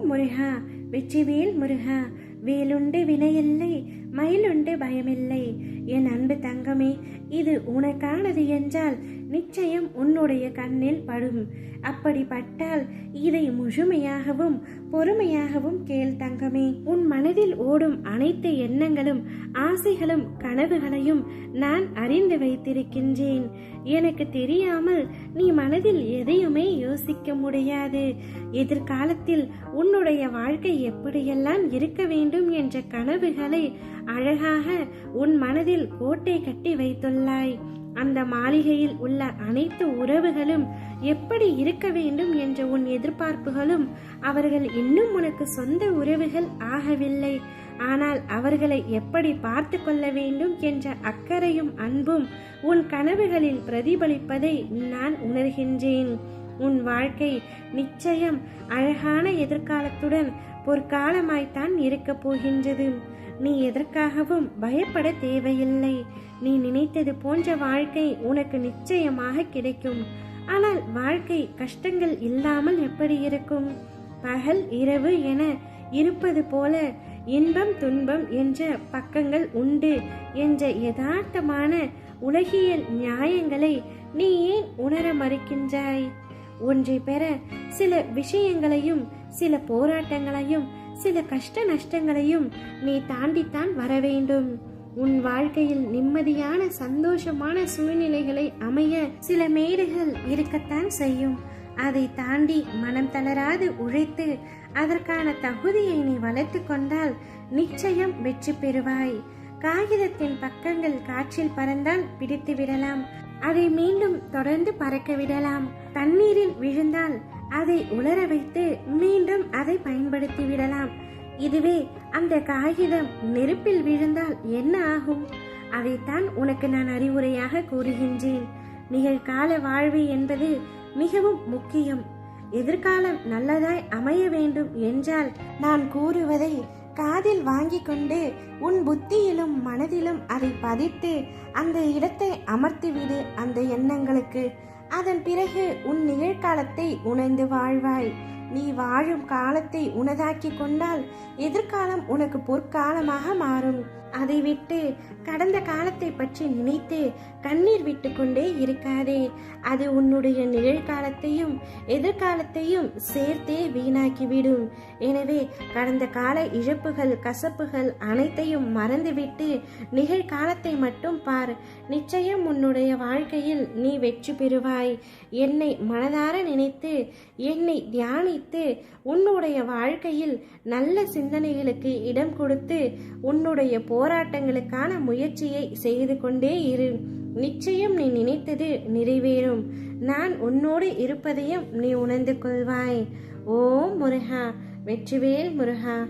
ஓம் முருகா வெற்றிவேல் முருகா வேலுண்டு வினையில்லை மயிலுண்டு பயமில்லை. என் அன்பு தங்கமே இது உனக்கானது என்றால் நிச்சயம் உன்னுடைய கண்ணில் படும். அப்படிப்பட்டால் இதை முழுமையாகவும் பொறுமையாகவும் கேள் தங்கமே. உன் மனதில் ஓடும் அனைத்து எண்ணங்களும் ஆசைகளும் கனவுகளையும் நான் அறிந்து வைத்திருக்கின்றேன். எனக்கு தெரியாமல் நீ மனதில் எதையுமே யோசிக்க முடியாது. எதிர்காலத்தில் உன்னுடைய வாழ்க்கை எப்படியெல்லாம் இருக்க வேண்டும் என்ற கனவுகளை அழகாக உன் மனதில் கோட்டை கட்டி வைத்துள்ளாய். அந்த மாளிகையில் உள்ள அனைத்து உறவுகளும் எப்படி இருக்க வேண்டும் என்ற உன் எதிர்பார்ப்புகளும் அவர்கள் இன்னும் உனக்கு சொந்த உறவுகள் ஆகவில்லை. ஆனால் அவர்களை எப்படி பார்த்து கொள்ள வேண்டும் என்ற அக்கறையும் அன்பும் உன் கனவுகளில் பிரதிபலிப்பதை நான் உணர்கின்றேன். உன் வாழ்க்கை நிச்சயம் அழகான எதிர்காலத்துடன் பொற்காலமாய்த்தான் இருக்கப் போகின்றது. நீ எதற்காகவும் பயப்பட தேவையில்லை. நீ நினைத்தது போன்ற வாழ்க்கை உனக்கு நிச்சயமாக கிடைக்கும். ஆனால் வாழ்க்கை கஷ்டங்கள் இல்லாமல் எப்படி இருக்கும்? பகல் இரவு என இருப்பது போல இன்பம் துன்பம் என்ற பக்கங்கள் உண்டு என்ற யதார்த்தமான உலகியல் நியாயங்களை நீ ஏன் உணர மறுக்கின்றாய்? ஒன்றை பெற சில விஷயங்களையும் சில போராட்டங்களையும் சில கஷ்ட நஷ்டங்களையும் நீ தாண்டித்தான் வர வேண்டும். உன் வாழ்க்கையில் நிம்மதியான சந்தோஷமான சூழ்நிலைகளை அமைய சில மேடுகள் இருக்கத்தான் செய்யும். அதை தாண்டி மனம் தளராது உழைத்து அதற்கான தகுதியை நீ வளர்த்து கொண்டால் நிச்சயம் வெற்றி பெறுவாய். காகிதத்தின் பக்கங்கள் காற்றில் பறந்தால் பிடித்து விடலாம். அதை மீண்டும் தொடர்ந்து பறக்க விடலாம். தண்ணீரில் விழுந்தால் அதை உலர வைத்து மீண்டும் அதை பயன்படுத்தி விடலாம். இதுவே அந்த காகிதம் நெருப்பில் விழுந்தால் என்ன ஆகும்? அதைத்தான் உனக்கு நான் அறிவுரையாக கூறுகின்றேன். நிகழ்கால வாழ்வு என்பது மிகவும் முக்கியம். எதிர்காலம் நல்லதாய் அமைய வேண்டும் என்றால் நான் கூறுவதை காதில் வாங்கிக் கொண்டு உன் புத்தியிலும் மனதிலும் அதை பதித்து அந்த இடத்தை அமர்த்திவிடு அந்த எண்ணங்களுக்கு. அதன் பிறகு உன் நிகழ்காலத்தை உணர்ந்து வாழ்வாய். நீ வாழும் காலத்தை உனதாக்கி கொண்டால் எதிர்காலம் உனக்கு பொற்காலமாக மாறும். அதை விட்டு கடந்த காலத்தை பற்றி நினைத்து கண்ணீர் விட்டு கொண்டே இருக்காதே. அது உன்னுடைய நிகழ்காலத்தையும் எதிர்காலத்தையும் சேர்த்தே வீணாக்கிவிடும். எனவே கடந்த கால இழப்புகள் கசப்புகள் அனைத்தையும் மறந்துவிட்டு நிகழ்காலத்தை மட்டும் பார். நிச்சயம் உன்னுடைய வாழ்க்கையில் நீ வெற்றி பெறுவாய். என்னை மனதார நினைத்து என்னை தியானித்து உன்னுடைய வாழ்க்கையில் நல்ல சிந்தனைகளுக்கு இடம் கொடுத்து உன்னுடைய போராட்டங்களுக்கான முயற்சியை செய்து கொண்டே இரு. நிச்சயம் நீ நினைத்தது நிறைவேறும். நான் உன்னோடு இருப்பதையும் நீ உணர்ந்து கொள்வாய். ஓம் முருகா வெற்றிவேல் முருகா.